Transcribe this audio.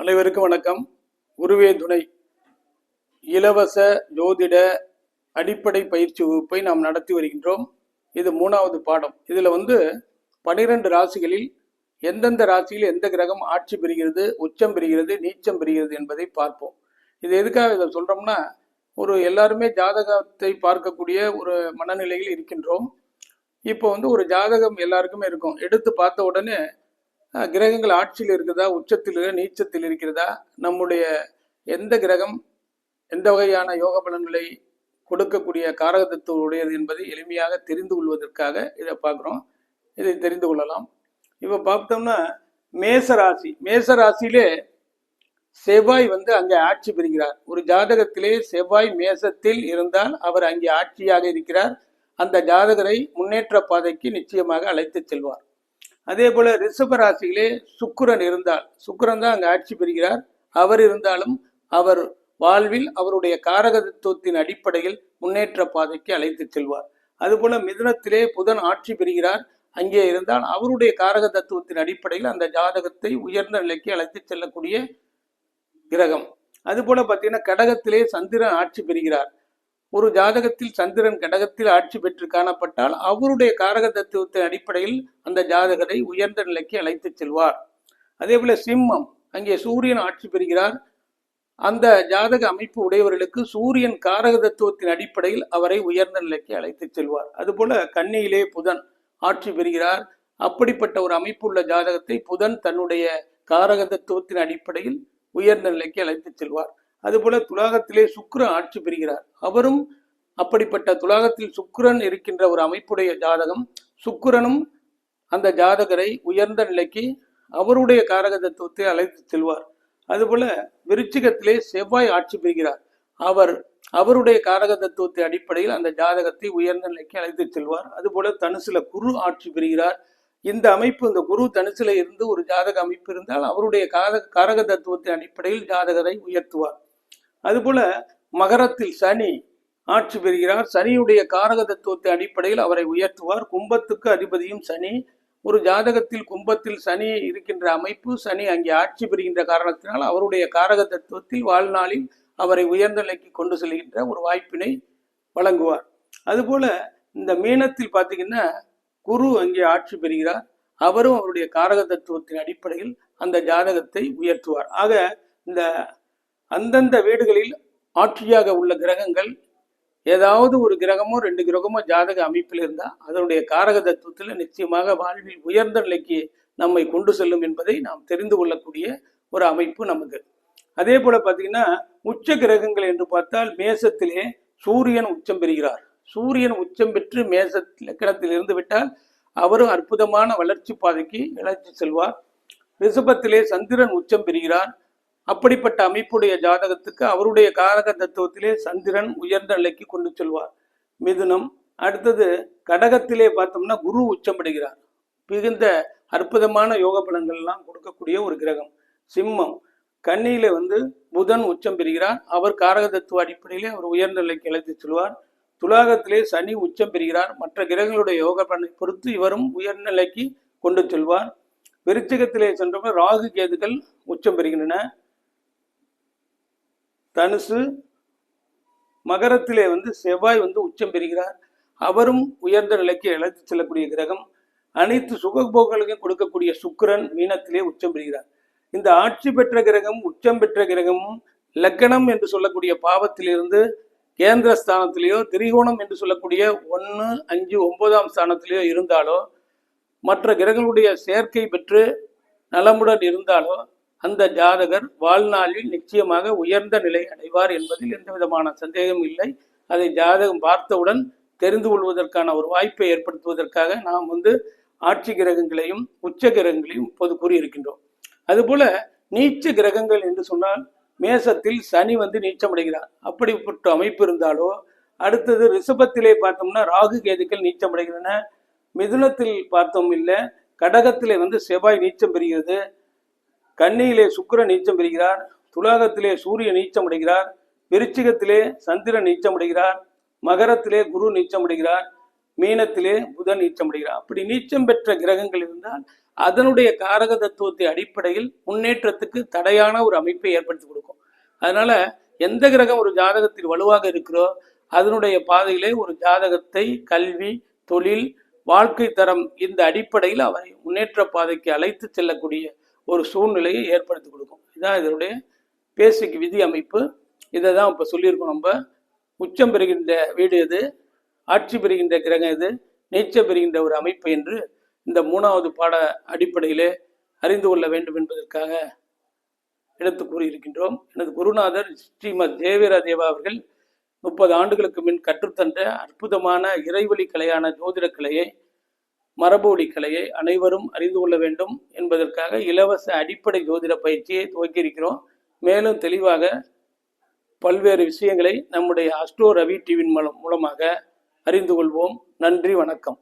அனைவருக்கும் வணக்கம். குருவே துணை. இலவச ஜோதிட அடிப்படை பயிற்சி வகுப்பை நாம் நடத்தி வருகின்றோம். இது மூணாவது பாடம். இதில் வந்து பனிரெண்டு ராசிகளில் எந்தெந்த ராசியில் எந்த கிரகம் ஆட்சி பெறுகிறது உச்சம் பெறுகிறது நீச்சம் பெறுகிறது என்பதை பார்ப்போம். இது எதுக்காக இதை சொல்றோம்னா ஒரு எல்லாருமே ஜாதகத்தை பார்க்கக்கூடிய ஒரு மனநிலையில் இருக்கின்றோம். இப்போ வந்து ஒரு ஜாதகம் எல்லாருக்குமே இருக்கும். எடுத்து பார்த்த உடனே கிரகங்கள் ஆட்சியில் இருக்குதா? உச்சத்தில் இருக்கா? நீச்சத்தில் இருக்கிறதா? நம்முடைய எந்த கிரகம் எந்த வகையான யோக பலன்களை கொடுக்கக்கூடிய காரகத்துவம் உடையது என்பதை எளிமையாக தெரிந்து கொள்வதற்காக இதை பார்க்குறோம். இதை தெரிந்து கொள்ளலாம். இப்போ பார்த்தோம்னா மேசராசி மேசராசியிலே செவ்வாய் வந்து அங்கே ஆட்சி பெறுகிறார். ஒரு ஜாதகத்திலே செவ்வாய் மேசத்தில் இருந்தால் அவர் அங்கே ஆட்சியாக இருக்கிறார். அந்த ஜாதகரை முன்னேற்ற பாதைக்கு நிச்சயமாக அழைத்துச் செல்வார். அதே போல ரிஷப ராசியிலே சுக்கிரன் இருந்தால் சுக்கரன் தான் அங்கே ஆட்சி பெறுகிறார். அவர் இருந்தாலும் அவர் வாழ்வில் அவருடைய காரகத்துவத்தின் அடிப்படையில் முன்னேற்ற பாதைக்கு அழைத்து செல்வார். அதுபோல மிதுனத்திலே புதன் ஆட்சி பெறுகிறார். அங்கே இருந்தால் அவருடைய காரக தத்துவத்தின் அடிப்படையில் அந்த ஜாதகத்தை உயர்ந்த நிலைக்கு அழைத்து செல்லக்கூடிய கிரகம். அதுபோல பார்த்தீங்கன்னா கடகத்திலே சந்திரன் ஆட்சி பெறுகிறார். ஒரு ஜாதகத்தில் சந்திரன் கடகத்தில் ஆட்சி பெற்று காணப்பட்டால் அவருடைய காரக தத்துவத்தின் அடிப்படையில் அந்த ஜாதகரை உயர்ந்த நிலைக்கு அழைத்துச் செல்வார். அதே போல சிம்மம் அங்கே சூரியன் ஆட்சி பெறுகிறார். அந்த ஜாதக அமைப்பு உடையவர்களுக்கு சூரியன் காரக தத்துவத்தின் அடிப்படையில் அவரை உயர்ந்த நிலைக்கு அழைத்துச் செல்வார். அதுபோல கண்ணியிலே புதன் ஆட்சி பெறுகிறார். அப்படிப்பட்ட ஒரு அமைப்புள்ள ஜாதகத்தை புதன் தன்னுடைய காரக தத்துவத்தின் அடிப்படையில் உயர்ந்த நிலைக்கு அழைத்துச் செல்வார். அதுபோல துலாகத்திலே சுக்கிரன் ஆட்சி பெறுகிறார். அவரும் அப்படிப்பட்ட துலாகத்தில் சுக்கிரன் இருக்கின்ற ஒரு அமைப்புடைய ஜாதகம் சுக்கிரனும் அந்த ஜாதகரை உயர்ந்த நிலைக்கு அவருடைய காரக தத்துவத்தை அழைத்து செல்வார். அதுபோல விருச்சிகத்திலே செவ்வாய் ஆட்சி பெறுகிறார். அவர் அவருடைய காரக தத்துவத்தை அடிப்படையில் அந்த ஜாதகத்தை உயர்ந்த நிலைக்கு அழைத்து செல்வார். அதுபோல தனுசுல குரு ஆட்சி பெறுகிறார். இந்த அமைப்பு இந்த குரு தனுசுல இருந்து ஒரு ஜாதக அமைப்பு இருந்தால் அவருடைய காரக காரக தத்துவத்தின் அடிப்படையில் ஜாதகரை உயர்த்துவார். அதுபோல மகரத்தில் சனி ஆட்சி பெறுகிறார். சனியுடைய காரக தத்துவத்தின் அடிப்படையில் அவரை உயர்த்துவார். கும்பத்துக்கு அதிபதியும் சனி. ஒரு ஜாதகத்தில் கும்பத்தில் சனி இருக்கின்ற அமைப்பு சனி அங்கே ஆட்சி பெறுகின்ற காரணத்தினால் அவருடைய காரக தத்துவத்தில் வாழ்நாளில் அவரை உயர்ந்த நிலைக்கு கொண்டு செல்கின்ற ஒரு வாய்ப்பினை வழங்குவார். அதுபோல இந்த மீனத்தில் பார்த்தீங்கன்னா குரு அங்கே ஆட்சி பெறுகிறார். அவரும் அவருடைய காரக தத்துவத்தின் அடிப்படையில் அந்த ஜாதகத்தை உயர்த்துவார். ஆக இந்த அந்தந்த வீடுகளில் ஆட்சியாக உள்ள கிரகங்கள் ஏதாவது ஒரு கிரகமோ ரெண்டு கிரகமோ ஜாதக அமைப்பில் இருந்தால் அதனுடைய காரக தத்துவத்தில் நிச்சயமாக வாழ்வில் உயர்ந்த நிலைக்கு நம்மை கொண்டு செல்லும் என்பதை நாம் தெரிந்து கொள்ளக்கூடிய ஒரு அமைப்பு நமக்கு அதே போல பார்த்தீங்கன்னா உச்ச கிரகங்கள் என்று பார்த்தால் மேசத்திலே சூரியன் உச்சம் பெறுகிறார். சூரியன் உச்சம் பெற்று மேச லக்கணத்தில் இருந்து விட்டால் அவரும் அற்புதமான வளர்ச்சி பாதைக்கு இழைத்து செல்வார். ரிஷபத்திலே சந்திரன் உச்சம் பெறுகிறார். அப்படிப்பட்ட அமைப்புடைய ஜாதகத்துக்கு அவருடைய காரக தத்துவத்திலே சந்திரன் உயர்ந்த நிலைக்கு கொண்டு செல்வார். மிதுனம் அடுத்தது கடகத்திலே பார்த்தோம்னா குரு உச்சமடைகிறார். மிகுந்த அற்புதமான யோக பலன்கள் எல்லாம் கொடுக்கக்கூடிய ஒரு கிரகம். சிம்மம் கன்னியில வந்து புதன் உச்சம் பெறுகிறார். அவர் காரக தத்துவ அடிப்படையிலே அவர் உயர்ந்த நிலைக்கு இழைத்து செல்வார். துலாகத்திலே சனி உச்சம் பெறுகிறார். மற்ற கிரகங்களுடைய யோக பலனை பொறுத்து இவரும் உயர்ந்த நிலைக்கு கொண்டு செல்வார். விருச்சிகத்திலே சென்றவர் ராகு கேதுகள் உச்சம் பெறுகின்றன. தனுசு மகரத்திலே வந்து செவ்வாய் வந்து உச்சம் பெறுகிறார். அவரும் உயர்ந்த நிலைக்கு அழைத்து செல்லக்கூடிய கிரகம். அனைத்து சுகபோகங்களையும் கொடுக்கக்கூடிய சுக்கரன் மீனத்திலே உச்சம் பெறுகிறார். இந்த ஆட்சி பெற்ற கிரகம் உச்சம் பெற்ற கிரகமும் லக்கணம் என்று சொல்லக்கூடிய பாவத்திலிருந்து கேந்திர ஸ்தானத்திலேயோ திரிகோணம் என்று சொல்லக்கூடிய ஒன்று அஞ்சு ஒன்பதாம் ஸ்தானத்திலேயோ இருந்தாலோ மற்ற கிரகங்களுடைய சேர்க்கை பெற்று நலமுடன் இருந்தாலோ அந்த ஜாதகர் வாழ்நாளில் நிச்சயமாக உயர்ந்த நிலை அடைவார் என்பதில் எந்த விதமான சந்தேகம் இல்லை. அதை ஜாதகம் பார்த்தவுடன் தெரிந்து கொள்வதற்கான ஒரு வாய்ப்பை ஏற்படுத்துவதற்காக நாம் வந்து ஆட்சி கிரகங்களையும் உச்ச கிரகங்களையும் இப்போது கூறியிருக்கின்றோம். அதுபோல நீச்ச கிரகங்கள் என்று சொன்னால் மேசத்தில் சனி வந்து நீச்சமடைகிறார். அப்படிப்பட்ட அமைப்பு இருந்தாலோ அடுத்தது ரிஷபத்திலே பார்த்தோம்னா ராகு கேதுக்கள் நீச்சமடைகின்றன. மிதுனத்தில் பார்த்தோம் இல்லை கடகத்திலே வந்து செவ்வாய் நீச்சம் பெறுகிறது. கன்னியிலே சுக்கர நீச்சம் பெறுகிறார் துலாகத்திலே சூரிய நீச்சம் அடைகிறார் விருச்சிகத்திலே சந்திரன் நீச்சம் அடைகிறார் மகரத்திலே குரு நீச்சம் அடைகிறார் மீனத்திலே புதன் நீச்சம் அடைகிறார். அப்படி நீச்சம் பெற்ற கிரகங்கள் இருந்தால் அதனுடைய காரக தத்துவத்தை அடிப்படையில் முன்னேற்றத்துக்கு தடையான ஒரு அமைப்பை ஏற்படுத்தி கொடுக்கும். அதனால எந்த கிரகம் ஒரு ஜாதகத்தில் வலுவாக இருக்கிறோ அதனுடைய பாதையிலே ஒரு ஜாதகத்தை கல்வி தொழில் வாழ்க்கை தரம் இந்த அடிப்படையில் அவரை முன்னேற்ற பாதைக்கு அழைத்து செல்லக்கூடிய ஒரு சூழ்நிலையை ஏற்படுத்தி கொடுக்கும். இதுதான் இதனுடைய பேசிக் விதி அமைப்பு. இதை தான் இப்போ சொல்லியிருக்கோம் நம்ம. உச்சம் பெறுகின்ற வீடு எது? ஆட்சி பெறுகின்ற கிரகம் எது? நீச்சம் பெறுகின்ற ஒரு அமைப்பு என்று இந்த மூணாவது பாட அடிப்படையிலே அறிந்து கொள்ள வேண்டும் என்பதற்காக எடுத்து கூறியிருக்கின்றோம். எனது குருநாதர் ஸ்ரீமத் ஜெயவீர தேவா அவர்கள் முப்பது ஆண்டுகளுக்கு முன் கற்றுத்தந்த அற்புதமான இறைவழி கலையான ஜோதிட கலையை மரபுவழி கலையை அனைவரும் அறிந்து கொள்ள வேண்டும் என்பதற்காக இலவச அடிப்படை ஜோதிட பயிற்சியை துவக்கியிருக்கிறோம். மேலும் தெளிவாக பல்வேறு விஷயங்களை நம்முடைய அஸ்ட்ரோ ரவி டிவியின் மூலம் மூலமாக அறிந்து கொள்வோம். நன்றி வணக்கம்.